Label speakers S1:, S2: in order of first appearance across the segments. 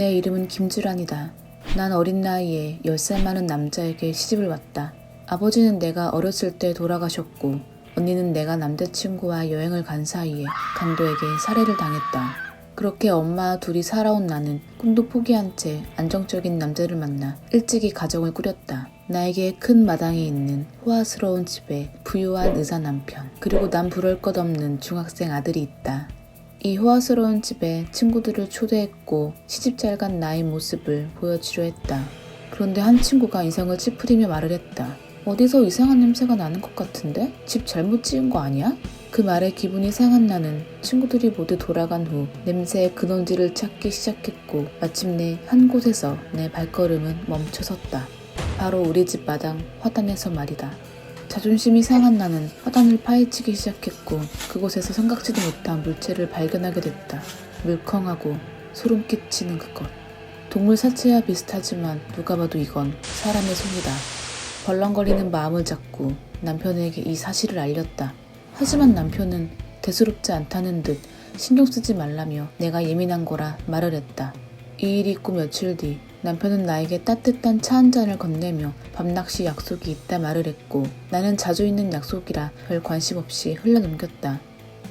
S1: 내 이름은 김주란이다. 난 어린 나이에 10살 많은 남자에게 시집을 왔다. 아버지는 내가 어렸을 때 돌아가셨고 언니는 내가 남자친구와 여행을 간 사이에 강도에게 살해를 당했다. 그렇게 엄마 둘이 살아온 나는 꿈도 포기한 채 안정적인 남자를 만나 일찍이 가정을 꾸렸다. 나에게 큰 마당에 있는 호화스러운 집에 부유한 의사 남편, 그리고 난 부러울 것 없는 중학생 아들이 있다. 이 호화스러운 집에 친구들을 초대했고 시집 잘 간 나의 모습을 보여주려 했다. 그런데 한 친구가 이성을 찌푸리며 말을 했다. 어디서 이상한 냄새가 나는 것 같은데? 집 잘못 지은 거 아니야? 그 말에 기분이 상한 나는 친구들이 모두 돌아간 후 냄새의 근원지를 찾기 시작했고 마침내 한 곳에서 내 발걸음은 멈춰섰다. 바로 우리 집 마당 화단에서 말이다. 자존심이 상한 나는 화단을 파헤치기 시작했고 그곳에서 생각지도 못한 물체를 발견하게 됐다. 물컹하고 소름 끼치는 그것. 동물 사체와 비슷하지만 누가 봐도 이건 사람의 손이다. 벌렁거리는 마음을 잡고 남편에게 이 사실을 알렸다. 하지만 남편은 대수롭지 않다는 듯 신경 쓰지 말라며 내가 예민한 거라 말을 했다. 이 일이 있고 며칠 뒤 남편은 나에게 따뜻한 차 한 잔을 건네며 밤낚시 약속이 있다 말을 했고 나는 자주 있는 약속이라 별 관심 없이 흘려넘겼다.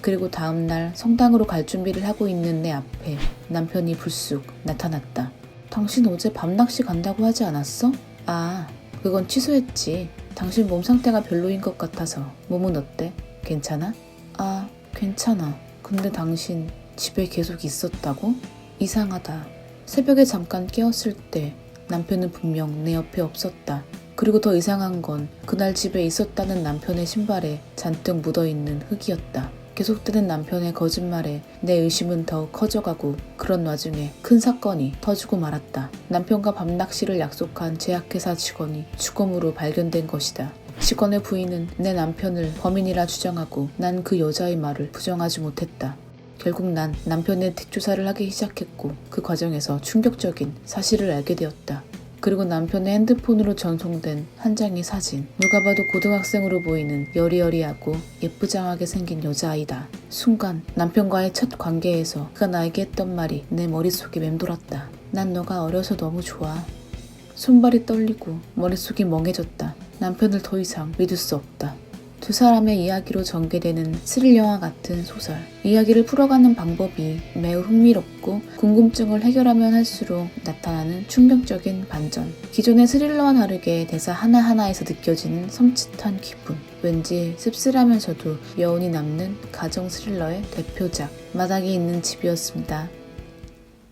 S1: 그리고 다음날 성당으로 갈 준비를 하고 있는 내 앞에 남편이 불쑥 나타났다. 당신 어제 밤낚시 간다고 하지 않았어? 아, 그건 취소했지. 당신 몸 상태가 별로인 것 같아서. 몸은 어때? 괜찮아? 아, 괜찮아. 근데 당신 집에 계속 있었다고? 이상하다. 새벽에 잠깐 깨었을 때 남편은 분명 내 옆에 없었다. 그리고 더 이상한 건 그날 집에 있었다는 남편의 신발에 잔뜩 묻어있는 흙이었다. 계속되는 남편의 거짓말에 내 의심은 더욱 커져가고 그런 와중에 큰 사건이 터지고 말았다. 남편과 밤낚시를 약속한 제약회사 직원이 주검으로 발견된 것이다. 직원의 부인은 내 남편을 범인이라 주장하고 난 그 여자의 말을 부정하지 못했다. 결국 난 남편의 뒷조사를 하기 시작했고 그 과정에서 충격적인 사실을 알게 되었다. 그리고 남편의 핸드폰으로 전송된 한 장의 사진. 누가 봐도 고등학생으로 보이는 여리여리하고 예쁘장하게 생긴 여자아이다. 순간 남편과의 첫 관계에서 그가 나에게 했던 말이 내 머릿속에 맴돌았다. 난 너가 어려서 너무 좋아. 손발이 떨리고 머릿속이 멍해졌다. 남편을 더 이상 믿을 수 없다. 두 사람의 이야기로 전개되는 스릴 영화 같은 소설. 이야기를 풀어가는 방법이 매우 흥미롭고 궁금증을 해결하면 할수록 나타나는 충격적인 반전. 기존의 스릴러와 다르게 대사 하나하나에서 느껴지는 섬찟한 기분. 왠지 씁쓸하면서도 여운이 남는 가정 스릴러의 대표작. 마당이 있는 집이었습니다.